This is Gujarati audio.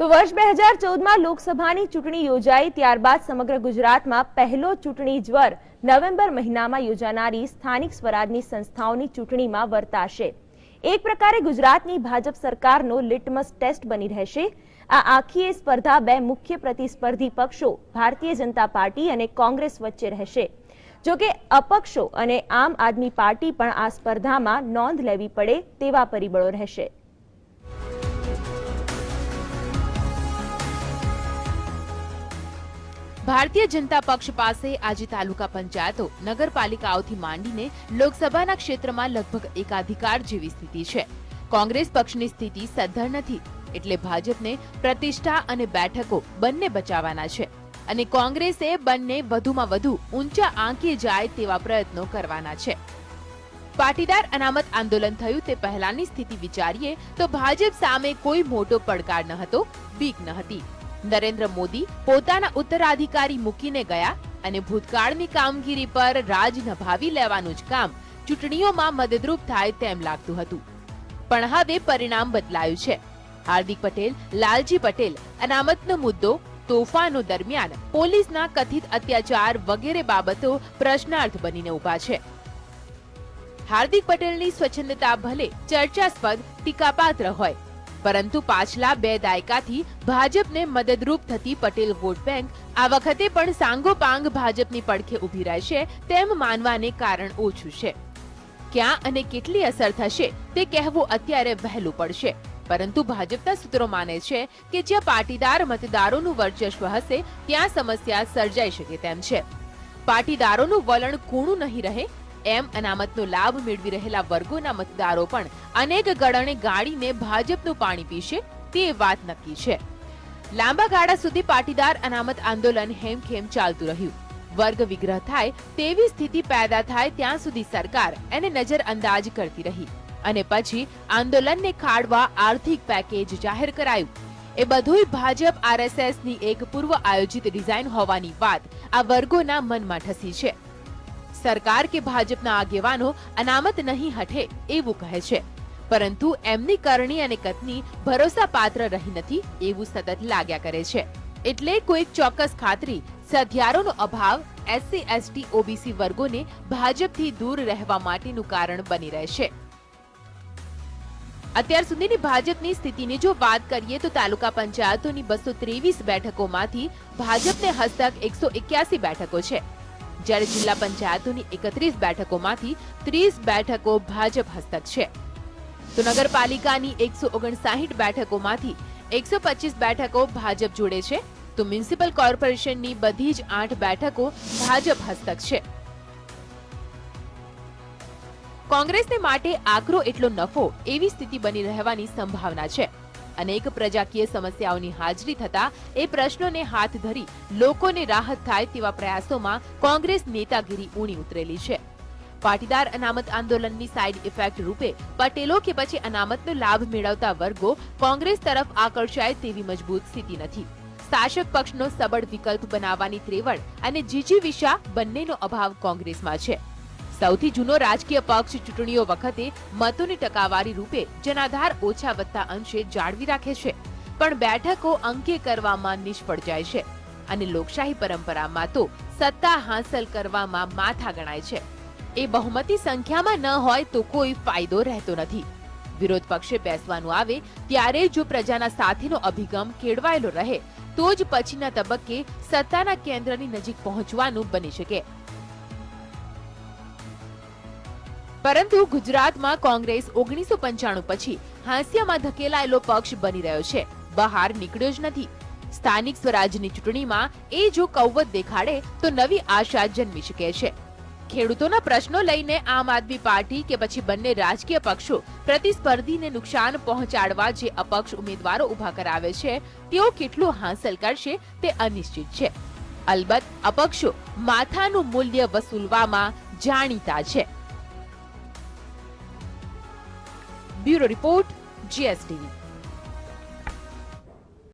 તો વર્ષ બે હજાર ચૌદમાં લોકસભાની ચૂંટણી યોજાઈ, ત્યારબાદ સમગ્ર ગુજરાતમાં પહેલો ચૂંટણી જ્વર નવેમ્બર મહિનામાં યોજાનારી સ્થાનિક સ્વરાજની સંસ્થાઓની ચૂંટણીમાં વર્તાશે. એક પ્રકારે ગુજરાતની ભાજપ સરકારનો લિટમસ ટેસ્ટ બની રહેશે. આ આખી સ્પર્ધા બે મુખ્ય પ્રતિસ્પર્ધી પક્ષો, ભારતીય જનતા પાર્ટી અને કોંગ્રેસ વચ્ચે રહેશે. જોકે અપક્ષો અને આમ આદમી પાર્ટી પણ આ સ્પર્ધામાં નોંધ લેવી પડે તેવા પરિબળો રહેશે. ભારતીય જનતા પક્ષ પાસે આજે તાલુકા પંચાયતો નગરપાલિકાઓથી માંડીને લોકસભાના ક્ષેત્રમાં લગભગ એકાધિકાર જેવી સ્થિતિ છે. કોંગ્રેસ પક્ષની સ્થિતિ સદ્ધર નથી, એટલે ભાજપને પ્રતિષ્ઠા અને બેઠકો બંને બચાવવાના છે અને કોંગ્રેસે બંને વધુમાં વધુ ઊંચા આંકે જાય તેવા પ્રયત્નો કરવાના છે. પાટીદાર અનામત આંદોલન થયું તે પહેલાની સ્થિતિ વિચારીએ તો ભાજપ સામે કોઈ મોટો પડકાર ન હતો, બીક ન હતી. નરેન્દ્ર મોદી પોતાના ઉત્તરાધિકારી મૂકીને ગયા અને ભૂતકાળની કામગીરી પર રાજ નભાવી લેવાનું જ કામ ચૂંટણીઓમાં મદદરૂપ થાય તેમ લાગતું હતું. પણ હવે પરિણામ બદલાયું છે. હાર્દિક પટેલ, લાલજી પટેલ, અનામતનો મુદ્દો, તોફાનો દરમિયાન પોલીસના કથિત અત્યાચાર વગેરે બાબતો પ્રશ્નાર્થ બનીને ઊભા છે. હાર્દિક પટેલની સ્વચ્છંદતા ભલે ચર્ચાસ્પદ, ટીકાપાત્ર હોય પરંતુ પાછલા બે દાયકાથી ભાજપને મદદરૂપ થતી પટેલ વોટ બેંક આ વખતે પણ સાંગોપાંગ ભાજપની પડખે ઊભી રહેશે તેમ માનવાને કારણ ઓછું છે. ક્યાં અને કેટલી અસર થશે તે કહેવું અત્યારે વહેલું પડશે. પરંતુ ભાજપના સૂત્રો માને છે કે જ્યાં પાટીદાર મતદારોનું વર્ચસ્વ હશે, ત્યાં સમસ્યા સર્જાઈ શકે તેમ છે. પાટીદારોનું વલણ કૂણું નહીં રહે એમ અનામતનો લાભ મેળવી રહેલા વર્ગોના મતદારો પણ અનેક ગળણે ગાળીને ભાજપનું પાણી પીશે તે વાત નક્કી છે. લાંબા ગાળા સુધી પાટીદાર અનામત આંદોલન હેમખેમ ચાલતું રહ્યું. વર્ગ વિગ્રહ થાય તેવી સ્થિતિ પેદા થાય ત્યાં સુધી સરકાર એને નજરઅંદાજ કરતી રહી અને પછી આંદોલનને ખાડવા આર્થિક પેકેજ જાહેર કરાયું. એ બધુંય ભાજપ આરએસએસની એક પૂર્વ આયોજિત ડિઝાઇન હોવાની વાત આ વર્ગોના મનમાં ઠસી છે. સરકાર કે ભાજપના આગેવાનો અનામત નહીં હટે એવું કહે છે. પરંતુ એમની કરણી અને કથની ભરોસાપાત્ર રહી નથી એવું સતત લાગ્યા કરે છે. એટલે કોઈક ચોક્કસ ખાતરી, સધિયારોનો અભાવ, એસસી, એસટી, ઓબીસી વર્ગોને ભાજપથી દૂર રહેવા માટેનું કારણ બની રહેશે અત્યાર સુધીની ભાજપની સ્થિતિની જો વાત કરીએ તો તાલુકા પંચાયતોની બસો ત્રેવીસ બેઠકોમાંથી ભાજપને હસ્તક એકસો એક્યાસી બેઠકો છે. જ્યારે જિલ્લા પંચાયતોની એકત્રીસ બેઠકોમાંથી ત્રીસ બેઠકો ભાજપ હસ્તક છે. તો નગરપાલિકાની એકસો ઓગણસાહીઠ બેઠકોમાંથી એકસો પચીસ બેઠકો ભાજપ જોડે છે. તો મ્યુનિસિપલ કોર્પોરેશનની બધી જ આઠ બેઠકો ભાજપ હસ્તક છે. કોંગ્રેસને માટે આકરો એટલો નફો એવી સ્થિતિ બની રહેવાની સંભાવના છે. અનેક પ્રજાકીય સમસ્યાઓની હાજરી થતા એ પ્રશ્નોને હાથ ધરી લોકોને રાહત થાય તેવા પ્રયાસોમાં કોંગ્રેસ નેતાગીરી ઊણી ઉતરેલી છે. પાટીદાર અનામત આંદોલનની સાઇડ ઇફેક્ટ રૂપે પટેલો કે પછી અનામતનો લાભ મેળવતા વર્ગો કોંગ્રેસ તરફ આકર્ષાય તેવી મજબૂત સ્થિતિ નથી. શાસક પક્ષનો સબળ વિકલ્પ બનાવવાની ત્રેવડ અને જીજી વિશા બંનેનો અભાવ કોંગ્રેસમાં છે. સૌથી જૂનો રાજકીય પક્ષ ચૂંટણીઓ વખતે મતોની ટકાવારી રૂપે જનાધાર ઓછા વત્તા અંશે જાળવી રાખે છે. પણ બેઠકો અંકે કરવામાં નિષ્ફળ જાય છે અને લોકશાહી પરંપરામાં તો સત્તા હાંસલ કરવામાં માથા ગણાય છે. એ બહુમતી સંખ્યામાં ન હોય તો કોઈ ફાયદો રહેતો નથી. વિરોધ પક્ષે બેસવાનું આવે ત્યારે જો પ્રજાના સાથેનો અભિગમ કેળવાયેલો રહે, તો જ પછીના તબક્કે સત્તાના કેન્દ્રની નજીક પહોંચવાનું બની શકે. પરંતુ ગુજરાતમાં કોંગ્રેસ ઓગણીસો પંચાણું પછી હાંસિયામાં ધકેલાયેલો પક્ષ બની રહ્યો છે. બહાર નીકળ્યો જ નથી. સ્થાનિક સ્વરાજની ચૂંટણીમાં એ જો કૌવત દેખાડે તો નવી આશા જન્મી શકે છે. ખેડૂતોના પ્રશ્નો લઈને આમ આદમી પાર્ટી કે પછી બંને રાજકીય પક્ષો પ્રતિસ્પર્ધીને નુકસાન પહોંચાડવા જે અપક્ષ ઉમેદવારો ઊભા કરાવે છે, તેઓ કેટલું હાંસલ કરશે તે અનિશ્ચિત છે. અલબત્ત, અપક્ષો માથાનું મૂલ્ય વસૂલવામાં જાણીતા છે. Bureau report জিএসটিভি